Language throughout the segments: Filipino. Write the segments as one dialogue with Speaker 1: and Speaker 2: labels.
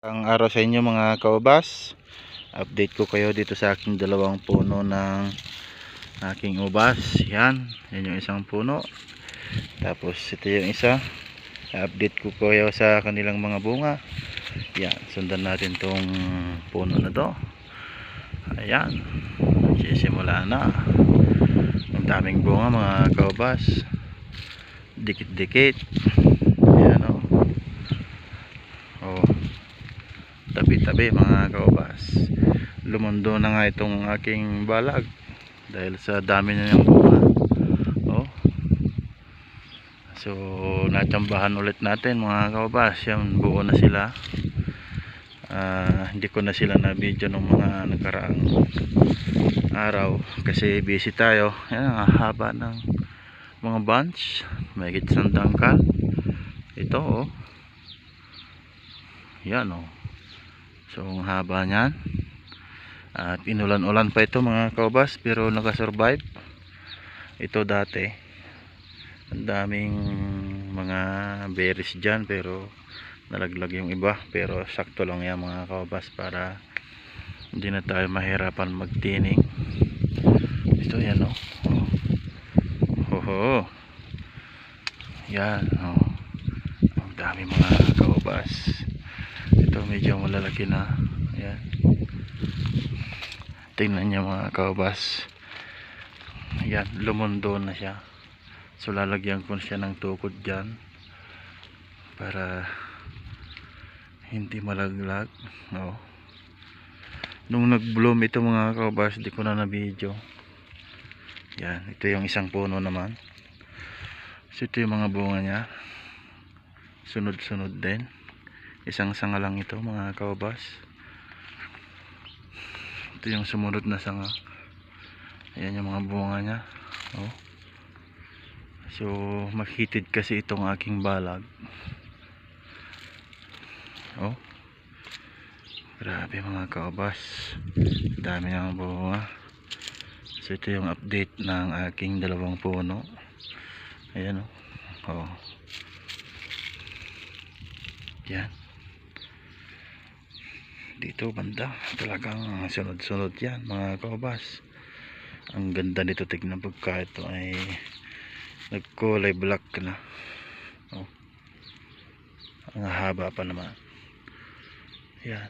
Speaker 1: Ang araw sa inyo mga kaubas Update ko kayo dito sa aking dalawang puno ng aking ubas Yan, yan yung isang puno. Tapos ito yung isa. Update ko kayo sa kanilang mga bunga. Yan, sundan natin tong puno na to. Ayan Sisimula na. Ang daming bunga mga kaubas Dikit-dikit Ayan o Oh tabi-tabi mga kaubas lumundo na nga itong aking balag dahil sa dami na niyang bunga. Oh. so natsambahan ulit natin mga kaubas yan buo na sila. Ah, hindi ko na sila na video ng mga nagkaraang araw kasi busy tayo. Yan ang haba ng mga bunch. May gitsang dangkal ito oh. Yan oh So ang haba niyan. At inulan-ulan pa ito mga kaubas pero nakasurvive. Ito dati. Ang daming mga berries dyan pero nalaglag yung iba. Pero sakto lang yan mga kaubas para hindi na tayo mahirapan magtining. Ito yan o. Oh. Oho. Yan. Oh. Ang dami mga kaubas ito medyo malalaki na. Ayan. Tingnan niya mga kaubas ayan lumundo na siya. So lalagyan ko siya ng tukod dyan para hindi malaglag no. nung nag bloom ito mga kaubas di ko na na video yan ito yung isang puno naman. So ito yung mga bunga niya. Sunod sunod din isang sanga lang ito mga kaubas ito yung sumunod na sanga. Ayan yung mga bunga nya oh. so makitid kasi itong aking balag. Oh. Grabe mga kaubas dami ng bunga. So ito yung update ng aking dalawang puno. Ayan oh, oh. yan dito banda talagang sunod-sunod yan mga kaubas ang ganda nito tignan pagka ito ay nagkulay black na oh. ang haba pa naman yan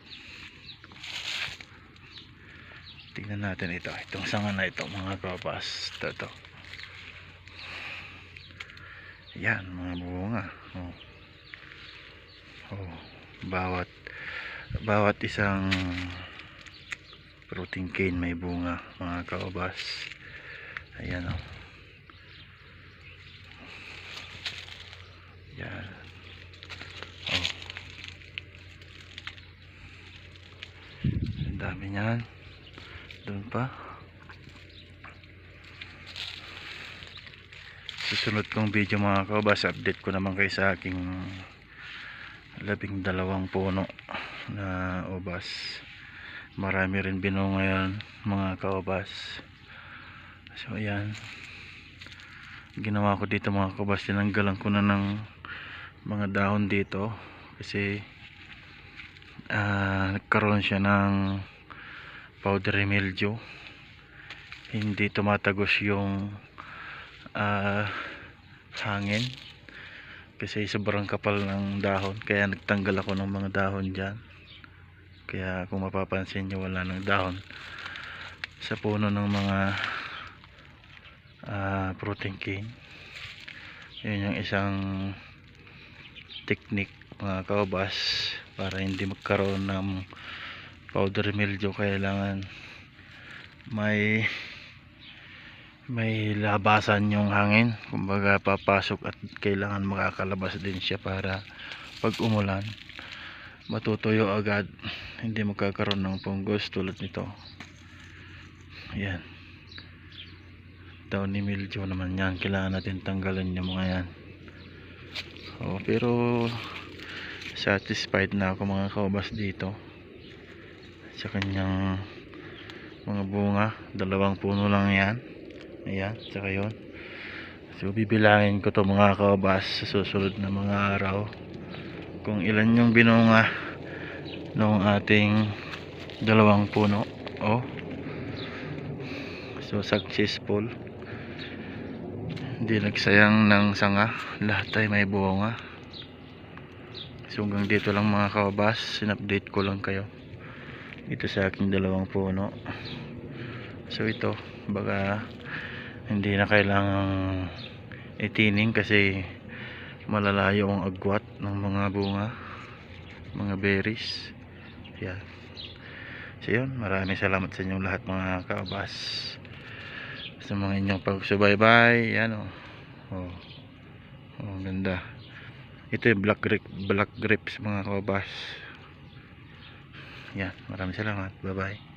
Speaker 1: tignan natin ito itong sanga na ito mga kaubas ito, ito. yan mga bunga oh. Oh. bawat bawat isang protein cane may bunga mga kaubas ayan o oh. yan. Oh. ang dami niyan. Doon pa. Susunod kong video mga kaubas update ko naman kayo sa aking labing dalawang puno na ubas. Marami rin binunga yan mga kaubas. So ayan. Ginawa ko dito mga kaubas tinanggalan ko na ng mga dahon dito. Kasi uh, nagkaroon siya ng powdery mildew. Hindi tumatagos yung uh, hangin. Kasi sobrang kapal ng dahon. Kaya nagtanggal ako ng mga dahon dyan kaya kung mapapansin nyo wala ng dahon. Sa puno ng mga uh, protein cane. Yun yung isang technique mga kaubas para hindi magkaroon ng powder mildew. Kailangan may may labasan yung hangin. Kumbaga papasok at kailangan makakalabas din siya para pag umulan matutuyo agad hindi magkakaroon ng punggos tulad nito. Yan downy mildew naman yan. Kailangan natin tanggalin yung mga yan. Oh, pero satisfied na ako mga kaubas dito. Sa kanyang mga bunga. Dalawang puno lang yan. Ayan tsaka yun. So bibilangin ko to mga kaubas sa susunod na mga araw. Kung ilan yung binunga nung ating dalawang puno. Oh. So successful. Hindi nagsayang ng sanga. Lahat ay may bunga. So hanggang dito lang mga kababas sinupdate ko lang kayo. Dito sa aking dalawang puno. So ito. Baga hindi na kailangang itining kasi malalayo ang agwat ng mga bunga mga berries yan so yun. Maraming salamat sa inyong lahat mga kabas sa mga inyong pagsubaybay. Yan o oh. oh. ganda. Ito yung black grape black grapes mga kabas yan. Maraming salamat. Bye bye